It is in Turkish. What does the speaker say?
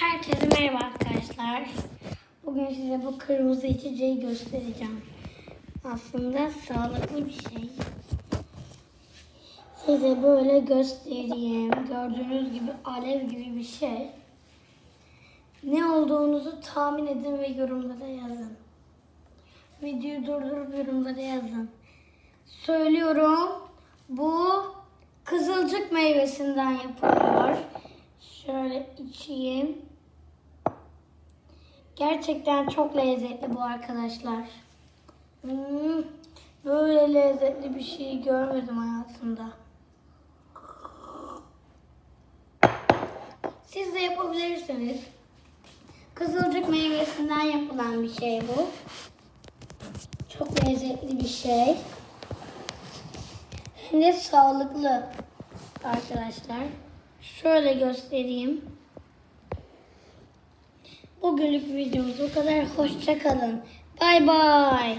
Herkese merhaba arkadaşlar. Bugün size bu kırmızı içeceği göstereceğim. Aslında sağlıklı bir şey. Size böyle göstereyim. Gördüğünüz gibi alev gibi bir şey. Ne olduğunuzu tahmin edin ve yorumlara yazın. Videoyu durdurup yorumlara yazın. Söylüyorum. Bu kızılcık meyvesinden yapılıyor. İçeyim. Gerçekten çok lezzetli bu arkadaşlar. Hmm, böyle lezzetli bir şey görmedim hayatımda. Siz de yapabilirsiniz. Kızılcık meyvesinden yapılan bir şey bu. Çok lezzetli bir şey. Hem de sağlıklı arkadaşlar. Şöyle göstereyim. Bugünlük videomuz bu kadar. Hoşça kalın. Bay bay.